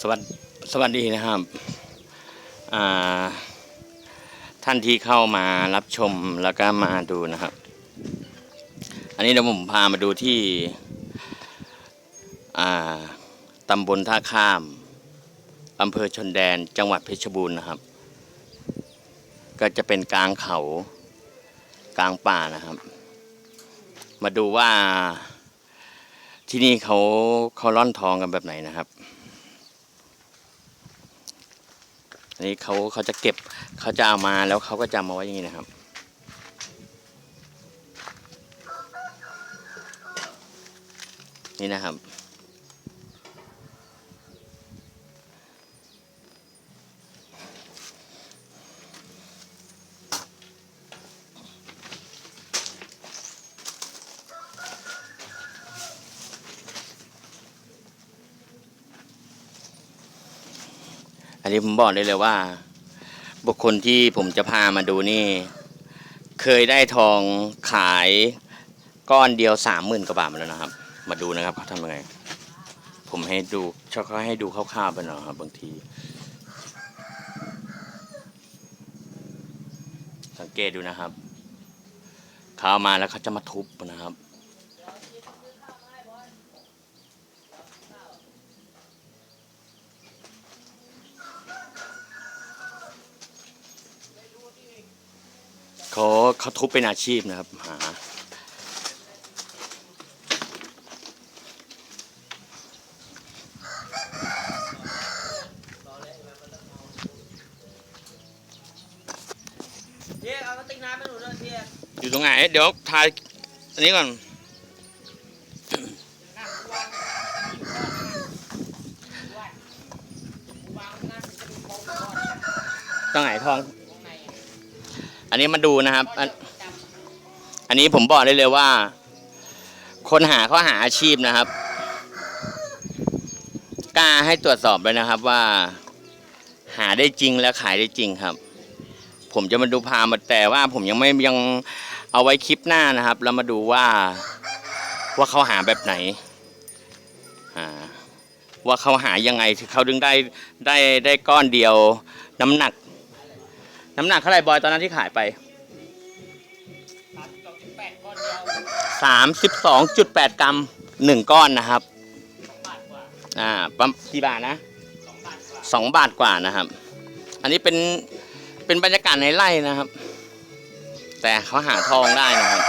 สวัสดสวัสดีนะครับท่านที่เข้ามารับชมแล้วก็มาดูนะครับ อันนี้เดี๋ยวผมพามาดูที่ตำบลท่าข้ามอำเภอชนแดนจังหวัดเพชรบูรณ์นะครับ ก็จะเป็นกลางเขากลางป่านะครับ มาดูว่าที่นี่เขาเขาล่อนทองกันแบบไหนนะครับ อันนี้เขาเขาจะเก็บเขาจะเอามาแล้วเขาก็จะมาไว้อย่างนี้นะครับ นี่นะครับ อันนี้ผมบอกได้เลยว่า บุคคลที่ผมจะพามาดูนี่ เคยได้ทองขายก้อนเดียวสามหมื่นกว่าบาทมาแล้วนะครับ มาดูนะครับเขาทำยังไง ผมให้ดูชอบเขาให้ดูคร่าวๆไปหน่อยครับบางที สังเกตดูนะครับเขาเอามาแล้วเขาจะมาทุบนะครับ เขาเขาทุบเป็นอาชีพนะครับ หาเทียเอากระติกน้ำให้หนูด้วยเทียอยู่ตรงไหน เดี๋ยวทายอันนี้ก่อน น้ำวางวางน้ำจะมีของก่อน ตรงไหนทอง นอันนี้มาดูนะครับ อันอันนี้ผมบอกได้เลยว่า คนหาเขาหาอาชีพนะครับ กล้าให้ตรวจสอบเลยนะครับว่า หาได้จริงและขายได้จริงครับ ผมจะมาดูพามาแต่ว่าผมยังไม่ยังเอาไว้คลิปหน้านะครับ แล้วมาดูว่าว่าเขาหาแบบไหนว่าเขาหายังไงถึงเขาดึงได้ได้ได้ก้อนเดียวน้ำหนัก น้ำหนักเท่าไหร่บอยตอนนั้นที่ขายไปสามสองจุดแปดก้อนเดียวสามสิบสองจุดแปดกรัมหนึ่งก้อนนะครับอ่าประมาณกี่บาทนะสองบาทกว่าสองบาทกว่านะครับ อันนี้เป็นเป็นบรรยากาศในไร่นะครับ แต่เขาหาทองได้นะครับ